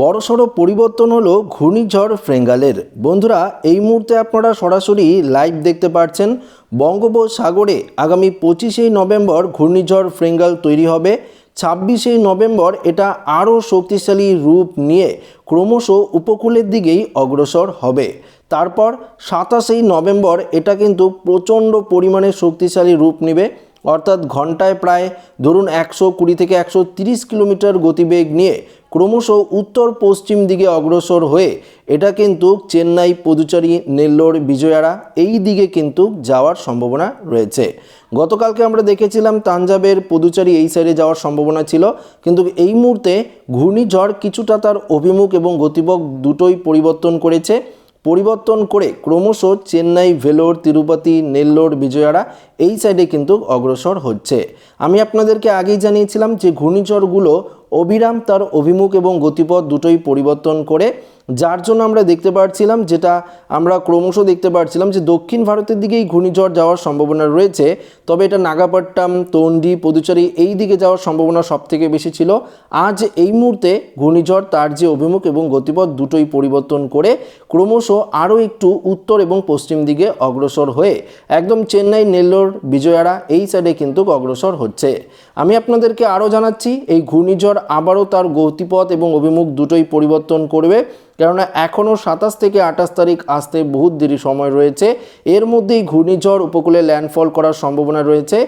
বড়সড় পরিবর্তন হলো ঘূর্ণিঝড় ফ্রেঙ্গালের। বন্ধুরা, এই মুহূর্তে আপনারা সরাসরি লাইভ দেখতে পাচ্ছেন বঙ্গোপসাগরে আগামী পঁচিশেই নভেম্বর ঘূর্ণিঝড় ফ্রেঙ্গাল তৈরি হবে। ছাব্বিশে নভেম্বর এটা আরও শক্তিশালী রূপ নিয়ে ক্রমশ উপকূলের দিকেই অগ্রসর হবে। তারপর সাতাশেই নভেম্বর এটা কিন্তু প্রচণ্ড পরিমাণে শক্তিশালী রূপ নেবে। অর্থাৎ ঘন্টায় প্রায় ধরুন একশো কুড়ি থেকে একশো তিরিশ কিলোমিটার গতিবেগ নিয়ে ক্রমশ উত্তর পশ্চিম দিকে অগ্রসর হয়ে এটা কিন্তু চেন্নাই পদুচারি, নেল্লোর বিজয়ারা এই দিকে কিন্তু যাওয়ার সম্ভাবনা রয়েছে। গতকালকে আমরা দেখেছিলাম তাঞ্জাবের পদুচারি এই সাইডে যাওয়ার সম্ভাবনা ছিল, কিন্তু এই মুহূর্তে ঘূর্ণিঝড় কিছুটা তার অভিমুখ এবং গতিপথ দুটোই পরিবর্তন করেছে। পরিবর্তন করে ক্রমশ চেন্নাই, ভেলোর, তিরুপতি, নেল্লোর বিজয়ারা এই সাইডে কিন্তু অগ্রসর হচ্ছে। আমি আপনাদেরকে আগেই জানিয়েছিলাম যে ঘূর্ণিঝড়গুলো অবিরাম তার অভিমুখ এবং গতিপথ দুটোই পরিবর্তন করে, যার জন্য আমরা দেখতে পাচ্ছিলাম যেটা আমরা ক্রমশ দেখতে পাচ্ছিলাম যে দক্ষিণ ভারতের দিকেই ঘূর্ণিঝড় যাওয়ার সম্ভাবনা রয়েছে, তবে এটা নাগাপট্টাম তন্ডি, পদুচারি এই দিকে যাওয়ার সম্ভাবনা সব থেকে বেশি ছিল। আজ এই মুহূর্তে ঘূর্ণিঝড় তার যে অভিমুখ এবং গতিপথ দুটোই পরিবর্তন করে, ক্রমশ আরও একটু উত্তর এবং পশ্চিম দিকে অগ্রসর হয়ে, একদম চেন্নাই, নেল্লোর বিজয়ারা এই সাইডে কিন্তু অগ্রসর হচ্ছে। আমি আপনাদেরকে আরও জানাচ্ছি, এই ঘূর্ণিঝড় আবারও তার গতিপথ এবং অভিমুখ দুটোই পরিবর্তন করবে। কেননা এখনও সাতাশ থেকে আঠাশ তারিখ আসতে বহুত দেরি সময় রয়েছে। এর মধ্যেই ঘূর্ণিঝড় উপকূলে ল্যান্ডফল করার সম্ভাবনা রয়েছে।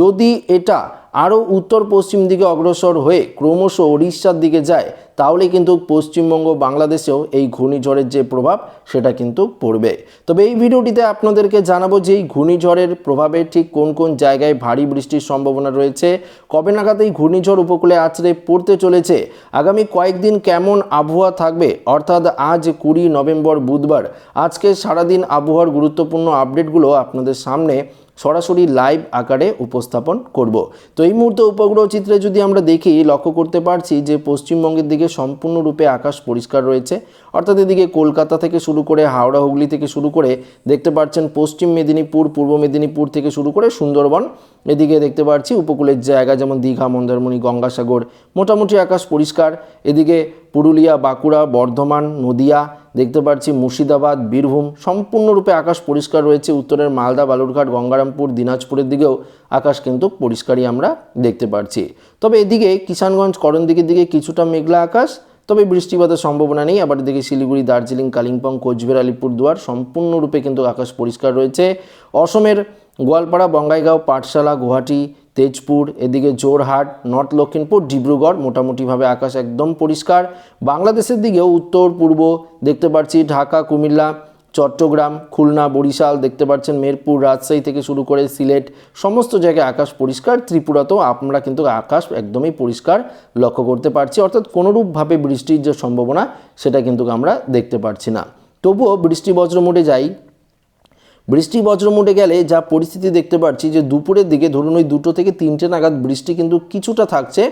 যদি এটা আরও উত্তর পশ্চিম দিকে অগ্রসর হয়ে ক্রমশ ওড়িশার দিকে যায়, তাহলে কিন্তু পশ্চিমবঙ্গ বাংলাদেশেও এই ঘূর্ণিঝড়ের যে প্রভাব, সেটা কিন্তু পড়বে। তবে এই ভিডিওটিতে আপনাদেরকে জানাব যে এই ঘূর্ণিঝড়ের প্রভাবে ঠিক কোন কোন জায়গায় ভারী বৃষ্টির সম্ভাবনা রয়েছে, কবে নাগাদ এই ঘূর্ণিঝড় উপকূলে আছড়ে পড়তে চলেছে, আগামী কয়েকদিন কেমন আবহাওয়া থাকবে, অর্থাৎ আজ কুড়ি নভেম্বর বুধবার। আজকে সারাদিন আবহাওয়ার গুরুত্বপূর্ণ আপডেটগুলো আপনাদের সামনে সরাসরি লাইভ আকারে উপস্থাপন করব। তো এই মুহূর্তে উপগ্রহ চিত্রে যদি আমরা দেখি, লক্ষ্য করতে পারছি যে পশ্চিমবঙ্গের দিকে সম্পূর্ণরূপে আকাশ পরিষ্কার রয়েছে। অর্থাৎ এদিকে কলকাতা থেকে শুরু করে হাওড়া, হুগলি থেকে শুরু করে দেখতে পাচ্ছেন পশ্চিম মেদিনীপুর, পূর্ব মেদিনীপুর থেকে শুরু করে সুন্দরবন। এদিকে দেখতে পাচ্ছি উপকূলের জায়গা যেমন দীঘা, মন্দারমণি, গঙ্গাসাগর, মোটামুটি আকাশ পরিষ্কার। এদিকে পুরুলিয়া, বাঁকুড়া, বর্ধমান, নদিয়া দেখতে পাচ্ছি মুর্শিদাবাদ, বীরভূম, সম্পূর্ণরূপে আকাশ পরিষ্কার রয়েছে। উত্তরের মালদা, বালুরঘাট, গঙ্গারামপুর, দিনাজপুরের দিকেও আকাশ কিন্তু পরিষ্কারই আমরা দেখতে পাচ্ছি তবে এদিকে কিষানগঞ্জ করণদিকের দিকে কিছুটা মেঘলা আকাশ, তবে বৃষ্টিপাতের সম্ভাবনা নেই। আবার এদিকে শিলিগুড়ি, দার্জিলিং, কালিম্পং, কোচবিহার, আলিপুরদুয়ার সম্পূর্ণরূপে কিন্তু আকাশ পরিষ্কার রয়েছে। অসমের গোয়ালপাড়া, বঙ্গাইগাঁও, পাঠশালা, গুয়াহাটি তেজপুর, এদিকে জোরহাট, নর্থ লক্ষিমপুর, ডিব্রুগড়, মোটামুটিভাবে আকাশ একদম পরিষ্কার। বাংলাদেশের দিকেও উত্তর, পূর্ব দেখতে পাচ্ছি ঢাকা, কুমিল্লা, চট্টগ্রাম, খুলনা, বরিশাল দেখতে পাচ্ছেন, মেরপুর, রাজশাহী থেকে শুরু করে সিলেট, সমস্ত জায়গায় আকাশ পরিষ্কার। ত্রিপুরাতেও আমরা কিন্তু আকাশ একদমই পরিষ্কার লক্ষ্য করতে পারছি। অর্থাৎ কোনোরূপভাবে বৃষ্টির যে সম্ভাবনা, সেটা কিন্তু আমরা দেখতে পারছি না। তবুও বৃষ্টি বজ্র মোডে যাই বৃষ্টি বজ্রমুটে গেলে যা পরিস্থিতি দেখতে পাচ্ছি যে দুপুরের দিকে ধরুন ওই দুটো থেকে তিনটে নাগাদ বৃষ্টি কিন্তু কিছুটা থাকছে।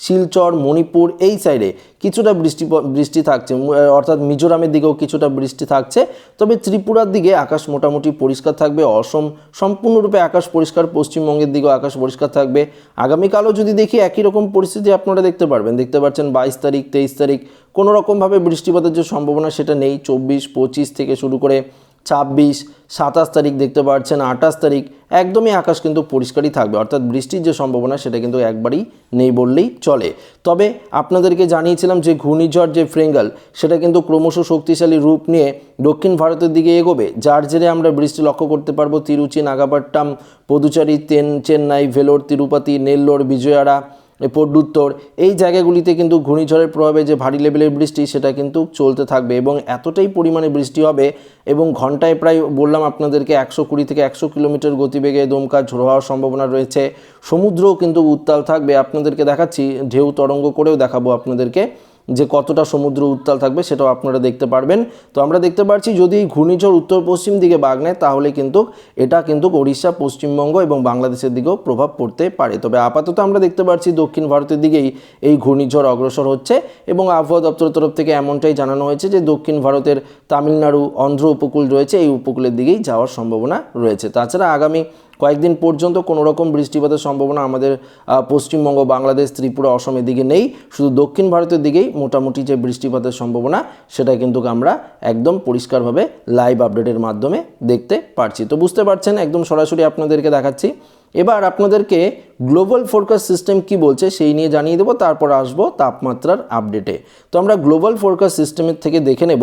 শিলচর, মণিপুর এই সাইডে কিছুটা বৃষ্টি বৃষ্টি থাকছে। অর্থাৎ মিজোরামের দিকেও কিছুটা বৃষ্টি থাকছে। তবে ত্রিপুরার দিকে আকাশ মোটামুটি পরিষ্কার থাকবে। অসম সম্পূর্ণরূপে আকাশ পরিষ্কার। পশ্চিমবঙ্গের দিকেও আকাশ পরিষ্কার থাকবে। আগামীকালও যদি দেখি একই রকম পরিস্থিতি আপনারা দেখতে পারবেন। দেখতে পাচ্ছেন বাইশ তারিখ, তেইশ তারিখ কোনো রকমভাবে বৃষ্টিপাতের যে সম্ভাবনা সেটা নেই। চব্বিশ, পঁচিশ থেকে শুরু করে ছাব্বিশ, সাতাশ তারিখ দেখতে পাচ্ছেন আঠাশ তারিখ, একদমই আকাশ কিন্তু পরিষ্কারই থাকবে। অর্থাৎ বৃষ্টির যে সম্ভাবনা, সেটা কিন্তু একবারই নেই বললেই চলে। তবে আপনাদেরকে জানিয়েছিলাম যে ঘূর্ণিঝড় যে ফ্রেঙ্গাল, সেটা কিন্তু ক্রমশ শক্তিশালী রূপ নিয়ে দক্ষিণ ভারতের দিকে এগোবে, যার জেরে আমরা বৃষ্টি লক্ষ্য করতে পারব তিরুচি নাগাপাট্টাম পদুচারি, তেন, চেন্নাই, ভেলোর, তিরুপতি, নেল্লোর, বিজয়ারা পড্ডুত্তর এই জায়গাগুলিতে কিন্তু ঘূর্ণিঝড়ের প্রভাবে যে ভারী লেভেলের বৃষ্টি, সেটা কিন্তু চলতে থাকবে এবং এতটাই পরিমাণে বৃষ্টি হবে এবং ঘন্টায় প্রায় বললাম আপনাদেরকে একশো কুড়ি থেকে একশো কিলোমিটার গতিবেগে দমকা ঝোড়ো হওয়ার সম্ভাবনা রয়েছে। সমুদ্রও কিন্তু উত্তাল থাকবে। আপনাদেরকে দেখাচ্ছি, ঢেউ তরঙ্গ করেও দেখাবো আপনাদেরকে। যে কতটা সমুদ্র উত্তাল থাকবে সেটাও আপনারা দেখতে পারবেন। তো আমরা দেখতে পাচ্ছি যদি এই ঘূর্ণিঝড় উত্তর পশ্চিম দিকে বাগ নেয়, তাহলে কিন্তু এটা কিন্তু ওড়িশা, পশ্চিমবঙ্গ এবং বাংলাদেশের দিকেও প্রভাব পড়তে পারে। তবে আপাতত আমরা দেখতে পাচ্ছি দক্ষিণ ভারতের দিকেই এই ঘূর্ণিঝড় অগ্রসর হচ্ছে এবং আবহাওয়া দপ্তরের তরফ থেকে এমনটাই জানানো হয়েছে যে দক্ষিণ ভারতের তামিলনাড়ু অন্ধ্র উপকূল রয়েছে, এই উপকূলের দিকেই যাওয়ার সম্ভাবনা রয়েছে। তাছাড়া আগামী কয়েকদিন পর্যন্ত কোনো রকম বৃষ্টিপাতের সম্ভাবনা আমাদের পশ্চিমবঙ্গ, বাংলাদেশ, ত্রিপুরা অসমের দিকে নেই। শুধু দক্ষিণ ভারতের দিকেই মোটামুটি যে বৃষ্টিপাতের সম্ভাবনা, সেটা কিন্তু আমরা একদম পরিষ্কারভাবে লাইভ আপডেটের মাধ্যমে দেখতে পারছি। তো বুঝতে পারছেন, একদম সরাসরি আপনাদেরকে দেখাচ্ছি। এবার আপনাদেরকে গ্লোবাল ফোরকাস্ট সিস্টেম কি বলছে সেই নিয়ে জানিয়ে দেবো, তারপর আসব তাপমাত্রার আপডেটে। তো আমরা গ্লোবাল ফোরকাস্ট সিস্টেমের থেকে দেখে নেব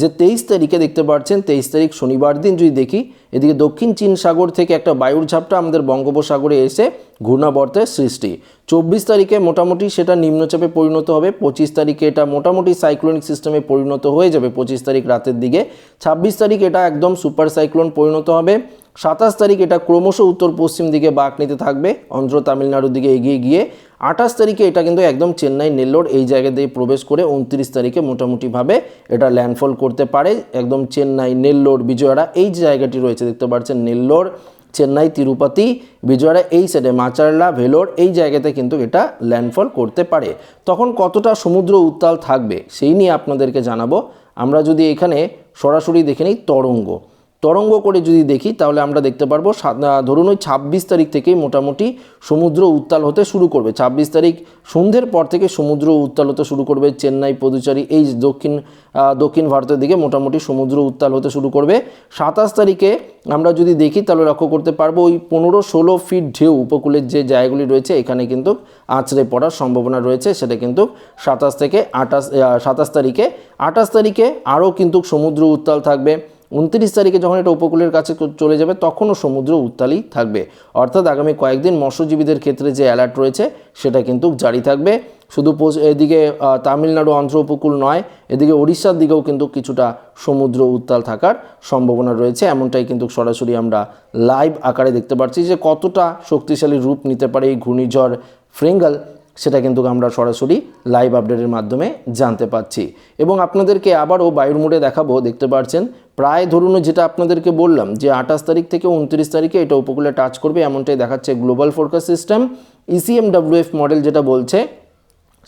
যে তেইশ তারিখে দেখতে পাচ্ছেন তেইশ তারিখ শনিবার দিন যদি দেখি, এদিকে দক্ষিণ চীন সাগর থেকে একটা বায়ুর ঝাপটা আমাদের বঙ্গোপসাগরে এসে ঘূর্ণাবর্তের সৃষ্টি। চব্বিশ তারিখে মোটামুটি সেটা নিম্নচাপে পরিণত হবে, পঁচিশ তারিখে এটা মোটামুটি সাইক্লোনিক সিস্টেমে পরিণত হয়ে যাবে পঁচিশ তারিখ রাতের দিকে। ছাব্বিশ তারিখ এটা একদম সুপার সাইক্লোন পরিণত হবে সাতাশ তারিখ এটা ক্রমশ উত্তর পশ্চিম দিকে বাঁক নিতে থাকবে। অন্ধ্র তামিলনাড়ুর দিকে এগিয়ে গিয়ে আঠাশ তারিখে এটা কিন্তু একদম চেন্নাই নেল্লোর এই জায়গা দিয়ে প্রবেশ করে উনত্রিশ তারিখে মোটামুটিভাবে এটা ল্যান্ডফল করতে পারে। একদম চেন্নাই নেল্লোর বিজয়ওয়াড়া এই যে জায়গাটি রয়েছে, দেখতে পাচ্ছেন নেল্লোর, চেন্নাই, তিরুপতি বিজয়ওয়াড়া এই সাইডে মাচারলা, ভেলোর এই জায়গাতে কিন্তু এটা ল্যান্ডফল করতে পারে। তখন কতটা সমুদ্র উত্তাল থাকবে সেই নিয়ে আপনাদেরকে জানাব। আমরা যদি এখানে সরাসরি দেখে নিই, তরঙ্গ। তরঙ্গ করে যদি দেখি, তাহলে আমরা দেখতে পারব ধরুন ওই ছাব্বিশ তারিখ থেকেই মোটামুটি সমুদ্র উত্তাল হতে শুরু করবে। ছাব্বিশ তারিখ সন্ধ্যের পর থেকে সমুদ্র উত্তাল হতে শুরু করবে, চেন্নাই, পদুচারি, এই দক্ষিণ দক্ষিণ ভারতের দিকে মোটামুটি সমুদ্র উত্তাল হতে শুরু করবে। সাতাশ তারিখে আমরা যদি দেখি, তাহলে লক্ষ্য করতে পারব ওই পনেরো ষোলো ফিট ঢেউ উপকূলের যে জায়গাগুলি রয়েছে, এখানে কিন্তু আঁচড়ে পড়ার সম্ভাবনা রয়েছে। সেটা কিন্তু সাতাশ থেকে আঠাশ সাতাশ তারিখে। আঠাশ তারিখে আরও কিন্তু সমুদ্র উত্তাল থাকবে। উনত্রিশ তারিখে যখন এটা উপকূলের কাছে চলে যাবে, তখনও সমুদ্র উত্তালই থাকবে। অর্থাৎ আগামী কয়েকদিন মৎস্যজীবীদের ক্ষেত্রে যে অ্যালার্ট রয়েছে, সেটা কিন্তু জারি থাকবে। শুধু এদিকে তামিলনাড়ু অন্ধ্র উপকূল নয়, এদিকে ওড়িশার দিকেও কিন্তু কিছুটা সমুদ্র উত্তাল থাকার সম্ভাবনা রয়েছে। এমনটাই কিন্তু সরাসরি আমরা লাইভ আকারে দেখতে পাচ্ছি যে কতটা শক্তিশালী রূপ নিতে পারে এই ঘূর্ণিঝড় ফ্রেঙ্গাল। সেটা কিন্তু আমরা সরাসরি লাইভ আপডেটের মাধ্যমে জানতে পাচ্ছি এবং আপনাদেরকে আবারও বায়ুর মোড়ে দেখাবো, দেখতে পাচ্ছেন প্রায় ধরুন যেটা আপনাদেরকে বললাম যে আঠাশ তারিখ থেকে উনত্রিশ তারিখে এটা উপকূলে টাচ করবে, এমনটাই দেখাচ্ছে global forecast system ECMWF model যেটা বলছে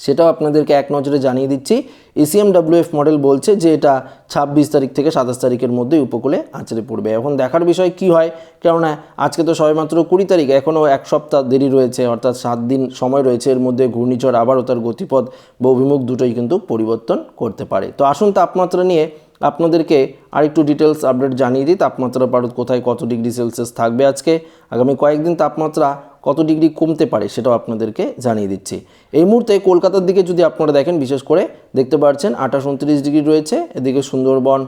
সেটাও আপনাদেরকে এক নজরে জানিয়ে দিচ্ছি। এসিএমডব্লিউএফ মডেল বলছে যে এটা ছাব্বিশ তারিখ থেকে সাতাশ তারিখের মধ্যেই উপকূলে আছড়ে পড়বে। এখন দেখার বিষয় কি হয়? কেননা আজকে তো সবেমাত্র কুড়ি তারিখ, এখনও এক সপ্তাহ দেরি রয়েছে, অর্থাৎ সাত দিন সময় রয়েছে, এর মধ্যে ঘূর্ণিঝড় আবারও তার গতিপথ বা অভিমুখ দুটোই কিন্তু পরিবর্তন করতে পারে। তো আসুন তাপমাত্রা নিয়ে আপনাদেরকে আরেকটু ডিটেলস আপডেট জানিয়ে দিই। তাপমাত্রা ভারত কোথায়, কত ডিগ্রি সেলসিয়াস থাকবে আজকে? আগামী কয়েকদিন তাপমাত্রা কত ডিগ্রি কমতে পারে সেটাও আপনাদেরকে জানিয়ে দিচ্ছি। এই মুহূর্তে কলকাতার দিকে যদি আপনারা দেখেন, বিশেষ করে দেখতে পাচ্ছেন আঠাশ উনত্রিশ ডিগ্রি রয়েছে। এদিকে সুন্দরবন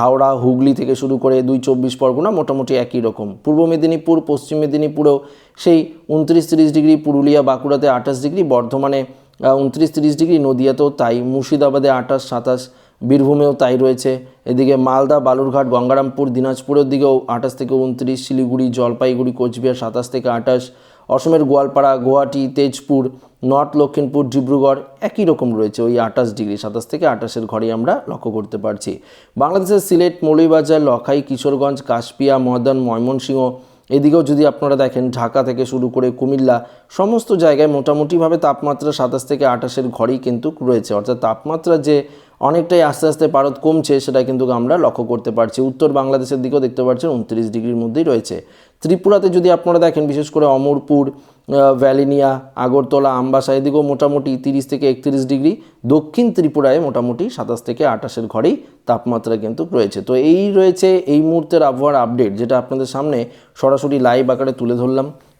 হাওড়া, হুগলি থেকে শুরু করে দুই চব্বিশ পরগনা মোটামুটি একই রকম। পূর্ব মেদিনীপুর, পশ্চিম মেদিনীপুরেও সেই উনত্রিশ তিরিশ ডিগ্রি, পুরুলিয়া, বাঁকুড়াতে আঠাশ ডিগ্রি, বর্ধমানে উনত্রিশ তিরিশ ডিগ্রি, নদিয়াতেও তাই, মুর্শিদাবাদে আঠাশ, সাতাশ, বীরভূমেও তাই রয়েছে। এদিকে মালদা, বালুরঘাট, গঙ্গারামপুর, দিনাজপুরের দিকেও আঠাশ থেকে উনত্রিশ, শিলিগুড়ি, জলপাইগুড়ি, কোচবিহার, সাতাশ থেকে আঠাশ অসমের গোয়ালপাড়া, গুয়াহাটি, তেজপুর, নর্থ লক্ষিমপুর, ডিব্রুগড় একই রকম রয়েছে। ওই আঠাশ ডিগ্রি, সাতাশ থেকে আঠাশের ঘরেই আমরা লক্ষ্য করতে পারছি। বাংলাদেশের সিলেট, মৌলভীবাজার, লখাই, কিশোরগঞ্জ, কাশপিয়া, ময়দান, ময়মনসিংহ, এদিকেও যদি আপনারা দেখেন ঢাকা থেকে শুরু করে কুমিল্লা, সমস্ত জায়গায় মোটামুটিভাবে তাপমাত্রা সাতাশ থেকে আঠাশের ঘরেই কিন্তু রয়েছে। অর্থাৎ তাপমাত্রা যে অনেকটাই আস্তে আস্তে পারদ কমছে, সেটা কিন্তু আমরা লক্ষ্য করতে পারছি। উত্তর বাংলাদেশের দিকেও দেখতে পাচ্ছেন উনত্রিশ ডিগ্রির মধ্যেই রয়েছে। ত্রিপুরাতে যদি আপনারা দেখেন, বিশেষ করে অমরপুর ভ্যালিনিয়া, আগরতলা, আমবাসা, এদিকেও মোটামুটি তিরিশ থেকে একত্রিশ ডিগ্রি। দক্ষিণ ত্রিপুরায় মোটামুটি সাতাশ থেকে আঠাশের ঘরেই তাপমাত্রা কিন্তু রয়েছে। তো এই রয়েছে এই মুহূর্তের আবহাওয়ার আপডেট যেটা আপনাদের সামনে সরাসরি লাইভ আকারে তুলে ধরলাম।